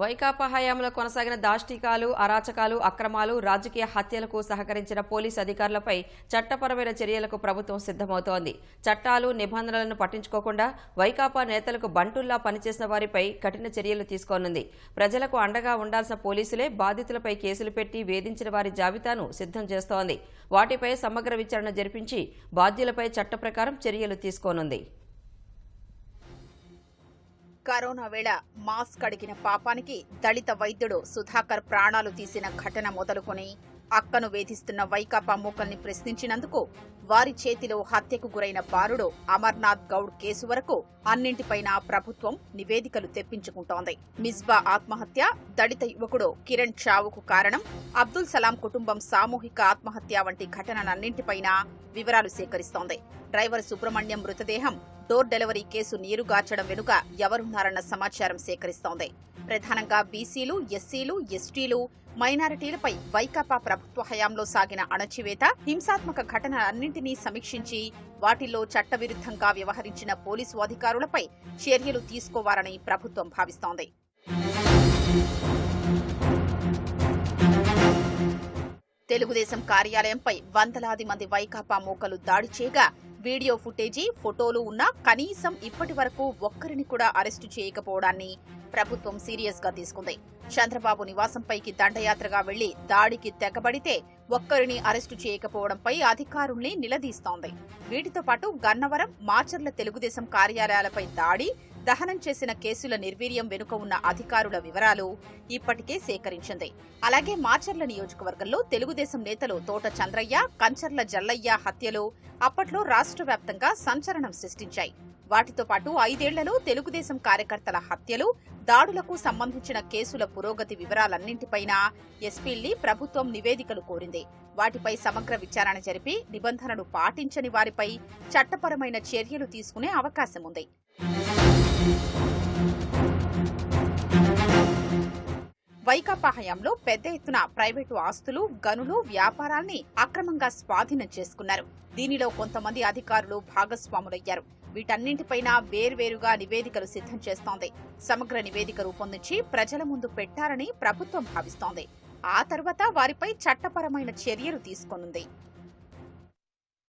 వైకాపా హయాంలో కొనసాగిన దాష్టికాలు అరాచకాలు అక్రమాలు రాజకీయ హత్యలకు సహకరించిన పోలీసు అధికారులపై చట్టపరమైన చర్యలకు ప్రభుత్వం సిద్ధమవుతోంది. చట్టాలు నిబంధనలను పట్టించుకోకుండా వైకాపా నేతలకు బంటుల్లా పనిచేసిన వారిపై కఠిన చర్యలు తీసుకోనుంది. ప్రజలకు అండగా ఉండాల్సిన పోలీసులే బాధితులపై కేసులు పెట్టి వేధించిన వారి జాబితాను సిద్ధం చేస్తోంది. వాటిపై సమగ్ర విచారణ జరిపించి బాధ్యులపై చట్ట ప్రకారం చర్యలు తీసుకోనుంది. కరోనా వేళ మాస్క్ అడిగిన పాపానికి దళిత వైద్యుడు సుధాకర్ ప్రాణాలు తీసిన ఘటన మొదలుకొని అక్కను వేధిస్తున్న వైకాపా మూకల్ని ప్రశ్నించినందుకు వారి చేతిలో హత్యకు గురైన బాలుడు అమర్నాథ్ గౌడ్ కేసు వరకు అన్నింటిపైన ప్రభుత్వం నివేదికలు తెప్పించుకుంటోంది. మిస్బా ఆత్మహత్య దళిత యువకుడు కిరణ్ చావుకు కారణం అబ్దుల్ సలాం కుటుంబం సామూహిక ఆత్మహత్య వంటి ఘటనలన్నింటిపైన వివరాలు సేకరిస్తోంది. డ్రైవర్ సుబ్రహ్మణ్యం మృతదేహం డోర్ డెలివరీ కేసు నీరుగార్చడం వెనుక ఎవరున్నారన్న సమాచారం సేకరిస్తోంది. ప్రధానంగా బీసీలు ఎస్సీలు ఎస్టీలు మైనారిటీలపై వైకాపా ప్రభుత్వ హయాంలో సాగిన అణచివేత హింసాత్మక ఘటనలన్నింటినీ సమీక్షించి వాటిల్లో చట్టవిరుద్ధంగా వ్యవహరించిన పోలీసు అధికారులపై చర్యలు తీసుకోవాలని ప్రభుత్వం భావిస్తోంది. తెలుగుదేశం కార్యాలయంపై వందలాది మంది వైకాపా మూకలు దాడి చేయగా వీడియో ఫుటేజీ ఫోటోలు ఉన్నా కనీసం ఇప్పటి వరకు ఒక్కరిని కూడా అరెస్టు చేయకపోవడాన్ని ప్రభుత్వం సీరియస్గా తీసుకుంది. చంద్రబాబు నివాసంపైకి దండయాత్రగా వెళ్ళి దాడికి తెగబడితే ఒక్కరిని అరెస్టు చేయకపోవడంపై అధికారుల్ని నిలదీస్తోంది. వీటితో పాటు గన్నవరం మాచర్ల తెలుగుదేశం కార్యాలయాలపై దాడి దహనం చేసిన కేసుల నిర్వీర్యం వెనుక ఉన్న అధికారుల వివరాలు ఇప్పటికే సేకరించింది. అలాగే మాచర్ల నియోజకవర్గంలో తెలుగుదేశం నేతలు తోట చంద్రయ్య కంచర్ల జల్లయ్య హత్యలు అప్పట్లో రాష్ట్ర వ్యాప్తంగా సంచలనం సృష్టించాయి. వాటితో పాటు ఐదేళ్ళలో తెలుగుదేశం కార్యకర్తల హత్యలు దాడులకు సంబంధించిన కేసుల పురోగతి వివరాలన్నింటిపైన ఎస్పీల్ని ప్రభుత్వం నివేదికలు కోరింది. వాటిపై సమగ్ర విచారణ జరిపి నిబంధనలు పాటించని వారిపై చట్టపరమైన చర్యలు తీసుకునే అవకాశం ఉంది వైకాపా హయాంలో పెద్ద ఎత్తున ప్రైవేటు ఆస్తులు గనులు వ్యాపారాల్ని అక్రమంగా స్వాధీనం చేసుకున్నారు. దీనిలో కొంతమంది అధికారులు భాగస్వాములయ్యారు. వీటన్నింటిపైన వేర్వేరుగా నివేదికలు సిద్ధం చేస్తోంది. సమగ్ర నివేదిక రూపొందించి ప్రజల ముందు పెట్టారని ప్రభుత్వం భావిస్తోంది. ఆ తర్వాత వారిపై చట్టపరమైన చర్యలు తీసుకోనుంది.